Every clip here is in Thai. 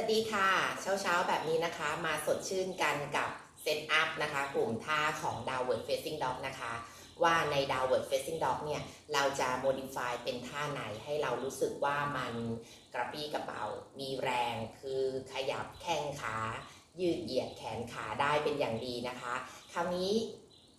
วัสดีค่ะ เช้าเช้าๆแบบนี้นะคะมาสดชื่นกันกับเซตอัพนะคะ กลุ่มท่าของ Downward Facing Dog นะคะ ว่าใน Downward Facing Dog เนี่ย เราจะ modify เป็นท่าไหนให้เรารู้สึกว่ามันกระปี้กระเป๋ามีแรงคือขยับแข้งขา ยืดเหยียดแขนขาได้เป็นอย่างดีนะคะ คราวนี้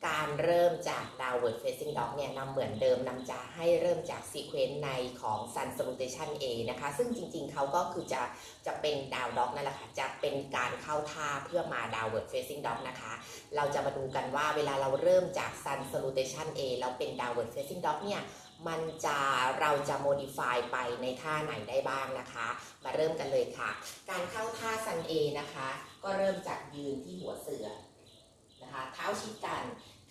การเริ่มจาก downward facing dog เนี่ยนำเหมือนเดิมนำจะให้เริ่มจากซีเควนต์ในของ sun salutation A นะคะ ซึ่งจริงๆ เขาก็คือจะจะเป็น down dog นั่นแหละค่ะ จะเป็นการเข้าท่าเพื่อมา downward facing dog นะคะ เราจะมาดูกันว่าเวลาเราเริ่มจาก sun salutation A แล้วเป็น downward facing dog เนี่ยมันจะเราจะ modify ไปในท่าไหนได้บ้างนะคะ มาเริ่มกันเลยค่ะ การเข้าท่า sun A นะคะ ก็เริ่มจากยืนที่หัวเสือนะคะ เท้าชิดกัน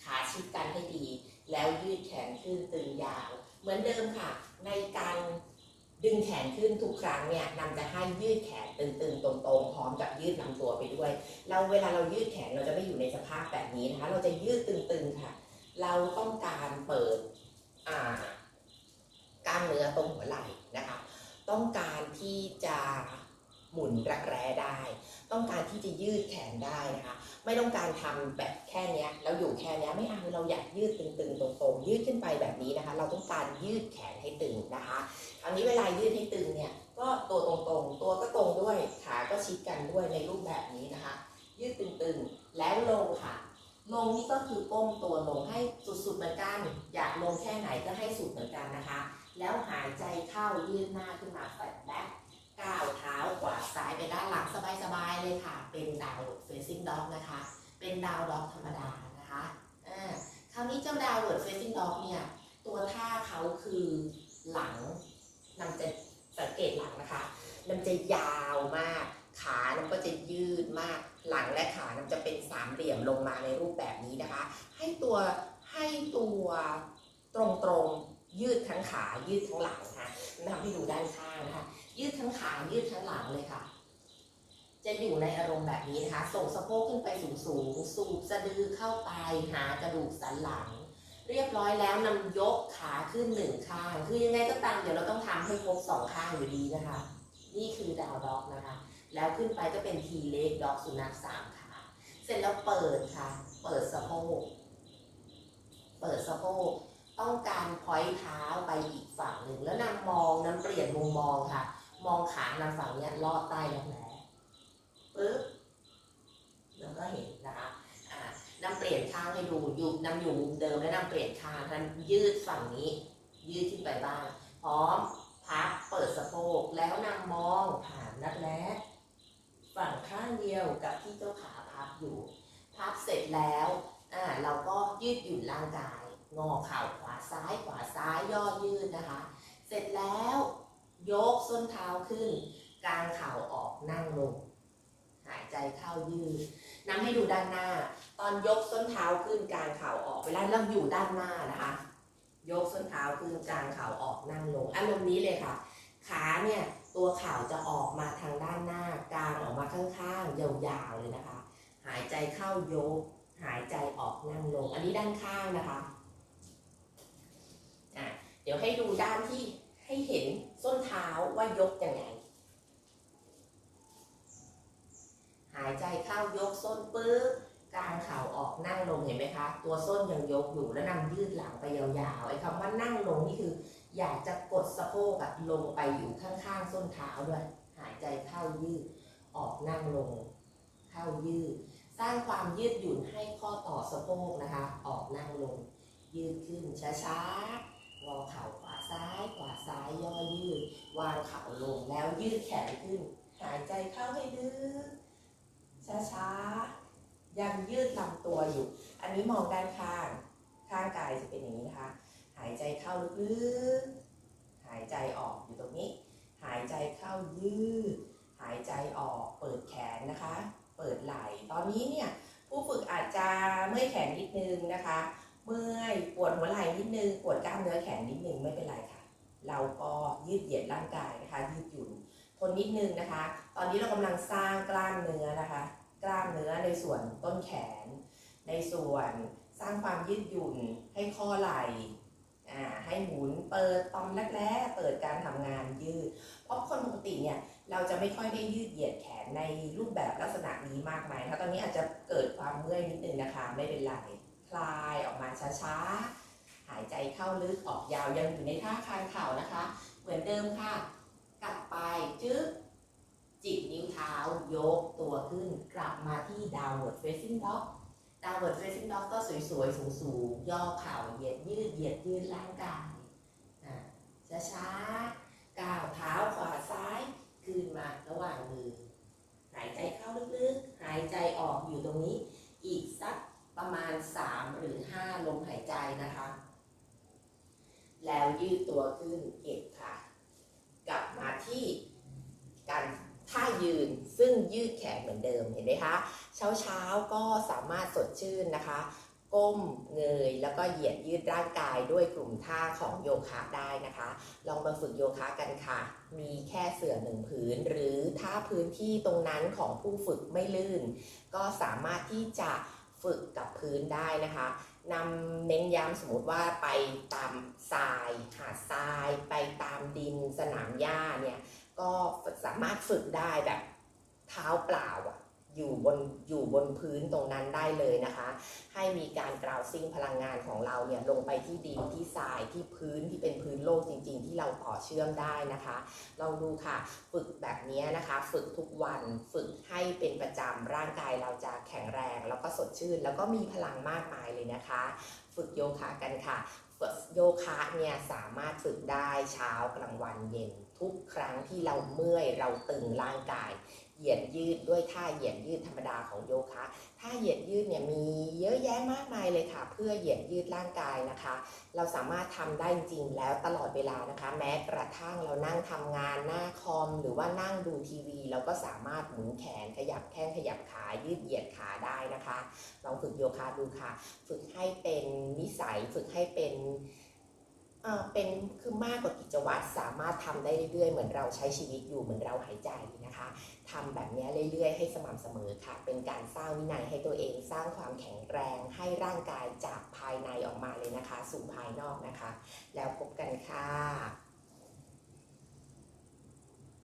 ขาชิดกันให้ดี แล้วยืดแขนขึ้นตึงยาว เหมือนเดิมค่ะ ในการดึงแขนขึ้นทุกครั้งเนี่ยนำจะให้ยืดแขนตึงๆ ตรงๆ พร้อมกับยืดลำตัวไปด้วย เราเวลาเรายืดแขนเราจะไม่อยู่ในสภาพแบบนี้นะคะ เราจะยืดตึงๆค่ะ เราต้องการเปิดอ่ากล้ามเนื้อตรงหัวไหล่นะคะ ต้องการที่จะ หมุนรักแร้ได้ ต้องการที่จะยืดแขนได้นะคะ ไม่ต้องการทำแบบแค่เนี้ยแล้วอยู่แค่เนี้ยไม่เอาเราอยากยืดตึงๆตรงๆยืดขึ้นไปแบบนี้นะคะ เราต้องการยืดแขนให้ตึงนะคะคราวนี้เวลายืดให้ตึงเนี่ยก็ตัวตรงๆ ตัวก็ตรงด้วยขาก็ชิดกันด้วยในรูปแบบนี้นะคะ ยืดตึงๆแล้วลงค่ะลงนี่ก็คือก้มตัวลงให้สุดๆเหมือนกัน อยากลงแค่ไหนก็ให้สุดเหมือนกันนะคะ แล้วหายใจเข้ายืดหน้าขึ้นมาแฟลตแบ็คก้าว เท้าขวาซ้ายไปด้านหลังสบายๆเลยค่ะ เป็นดาวเฟซิ่งด็อกนะคะ เป็นดาวด็อกธรรมดานะคะอ่าคราวนี้เจ้าดาวเวิร์ดเฟซิ่งด็อกเนี่ย ตัวท่าเขาคือหลังนำจะสังเกตหลังนะคะมันจะยาวมาก ขามันก็จะยืดมาก หลังและขามันจะเป็นสามเหลี่ยมลงมาในรูปแบบนี้นะคะ ให้ตัวให้ตัวตรงๆ ยืดทั้งขายืดทั้งหลังค่ะทำให้ดูด้านข้างนะคะ ยืดทั้งขายืดทั้งหลังเลยค่ะ จะอยู่ในอารมณ์แบบนี้นะคะ ส่งสะโพกขึ้นไปสูงสูงๆสูบสะดือเข้าไปหากระดูกสันหลัง เรียบร้อยแล้วนำยกขาขึ้นหนึ่งข้าง คือยังไงก็ตามเดี๋ยวเราต้องทำให้ครบสองข้างอยู่ดีนะคะ นี่คือดาวด็อกนะคะ แล้วขึ้นไปก็เป็นทีเล็กด็อกสุนัขสามขาเสร็จแล้วเปิดค่ะ เปิดสะโพก เปิดสะโพก ต้องการพอยเท้าไปอีกฝั่งหนึ่ง แล้วนำมองนำเปลี่ยนมุมมองค่ะ มองขานำฝั่งนี้ลอดใต้รักแร้ปึ๊บแล้วก็เห็นนะคะอ่านำเปลี่ยนข้างให้ดูอยู่นำอยู่มุมเดิมแล้วนำเปลี่ยนข้างนั้นยืดฝั่งนี้ ยืดขึ้นไปบ้างพร้อมพับเปิดสะโพกแล้วนำมองผ่านนักแร้ฝั่งข้างเดียวกับที่เจ้าขาพับอยู่ พับเสร็จแล้วอ่าเราก็ยืดหยุ่นร่างกาย งอเข่าขวา ซ้ายขวาซ้ายย่อยืดนะคะ เสร็จแล้วยกส้นเท้าขึ้นกางเข่าออกนั่งลง หายใจเข้ายืดนำให้ดูด้านหน้า ตอนยกส้นเท้าขึ้นกางเข่าออกเวลาเราอยู่ด้านหน้านะคะ ยกส้นเท้าขึ้นกางเข่าออกนั่งลงอารมณ์นี้เลยค่ะ ขาเนี่ยตัวเข่าจะออกมาทางด้านหน้ากางออกมาข้างๆ ยาวๆเลยนะคะ หายใจเข้ายก หายใจออกนั่งลง อันนี้ด้านข้างนะคะ ดี๋ยวให้ดูด้านที่ให้เห็นส้นเท้าว่ายกยังไง หายใจเข้ายกส้นปึ๊บกางเข่าออกนั่งลงเห็นไหมคะ ตัวส้นยังยกอยู่แล้วนำยืดหลังไปยาวๆไอ้คำว่านั่งลงนี่คือ อยากจะกดสะโพกอะลงไปอยู่ข้างๆส้นเท้าด้วย หายใจเข้ายืดออกนั่งลง เข้ายืด สร้างความยืดหยุ่นให้ข้อต่อสะโพกนะคะ ออกนั่งลง ยืดขึ้นช้าๆ อเข่าขวาซ้ายขวาซ้ายย่อยืด วางเข่าลงแล้วยืดแขนขึ้น หายใจเข้าให้ลึกช้าๆ ยังยืดลำตัวอยู่ อันนี้มองด้านข้าง ข้างกายจะเป็นอย่างนี้นะคะ หายใจเข้าลึกๆ หายใจออกอยู่ตรงนี้ หายใจเข้ายืด หายใจออก เปิดแขนนะคะ เปิดไหล่ ตอนนี้เนี่ยผู้ฝึกอาจจะเมื่อยแขนนิดนึงนะคะ เมื่อยปวดหัวไหล่นิดนึงปวดกล้ามเนื้อแขนนิดนึงไม่เป็นไรค่ะ เราก็ยืดเหยียดร่างกายนะคะยืดหยุ่นทนนิดนึงนะคะ ตอนนี้เรากำลังสร้างกล้ามเนื้อนะคะ กล้ามเนื้อในส่วนต้นแขน ในส่วนสร้างความยืดหยุ่นให้ข้อไหล่ให้หมุนเปิดตอมแรกๆเปิดการทำงานยืด เพราะคนปกติเนี่ยเราจะไม่ค่อยได้ยืดเหยียดแขนในรูปแบบลักษณะนี้มากมายถ้าตอนนี้อาจจะเกิดความเมื่อยนิดนึงนะคะไม่เป็นไร คลายออกมาช้าๆ หายใจเข้าลึกออกยาวยังอยู่ในท่าคลานเข่านะคะ เหมือนเดิมค่ะ กลับไปจึ๊บจิบนิ้วเท้ายกตัวขึ้นกลับมาที่ downward facing dog downward facing dog ก็สวยๆ สูงๆ ย่อเข่าเหยียดยืดเหยียดยืดร่างกายช้าๆก้าวเท้าขวาซ้ายคืนมาระหว่างมือ หายใจเข้าลึกๆ หายใจออกอยู่ตรงนี้ อีกสัก ประมาณ 3 หรือ 5 ลมหายใจนะคะ แล้วยืดตัวขึ้นเก็บค่ะ กลับมาที่การท่ายืนซึ่งยืดแขนเหมือนเดิมเห็นไหมคะเช้าเช้าๆก็สามารถสดชื่นนะคะ ก้มเงยแล้วก็เหยียดยืดร่างกายด้วยกลุ่มท่าของโยคะได้นะคะ ลองมาฝึกโยคะกันค่ะ มีแค่เสื่อหนึ่งผืน หรือถ้าพื้นที่ตรงนั้นของผู้ฝึกไม่ลื่น ก็สามารถที่จะ ฝึกกับพื้นได้นะคะนำเน้นย้ำสมมติว่าไปตามทรายหาดทราย ไปตามดินสนามหญ้าเนี่ยก็สามารถฝึกได้แบบเท้าเปล่าอะ อยู่บนอยู่บนพื้นตรงนั้นได้เลยนะคะ ให้มีการกราวซิ่งพลังงานของเราเนี่ยลงไปที่ดินที่ทรายที่พื้นที่เป็นพื้นโลกจริง ๆ ที่เราต่อเชื่อมได้นะคะลองดูค่ะ ฝึกแบบนี้นะคะ ฝึกทุกวันฝึกให้เป็นประจำร่างกายเราจะแข็งแรง แล้วก็สดชื่น แล้วก็มีพลังมากมายเลยนะคะ ฝึกโยคะกันค่ะโยคะเนี่ยสามารถฝึกได้เช้ากลางวันเย็น ทุกครั้งที่เราเมื่อยเราตึงร่างกาย เหยียดยืดด้วยท่าเหยียดยืดธรรมดาของโยคะท่าเหยียดยืดเนี่ยมีเยอะแยะมากมายเลยค่ะ เพื่อเหยียดยืดร่างกายนะคะ เราสามารถทำได้จริงแล้วตลอดเวลานะคะ แม้กระทั่งเรานั่งทำงานหน้าคอม หรือว่านั่งดูทีวี เราก็สามารถหมุนแขนขยับแข้งขยับขายืดเหยียดขาได้นะคะ ลองฝึกโยคะดูค่ะ ฝึกให้เป็นนิสัยฝึกให้เป็น เอ่อเป็นคือมากกว่ากิจวัตรสามารถทำได้เรื่อยๆ เหมือนเราใช้ชีวิตอยู่เหมือนเราหายใจนะคะทำแบบนี้เรื่อยๆ ให้สม่ำเสมอค่ะ เป็นการสร้างวินัยให้ตัวเองสร้างความแข็งแรงให้ร่างกายจากภายในออกมาเลยนะคะ สู่ภายนอกนะคะ แล้วพบกันค่ะ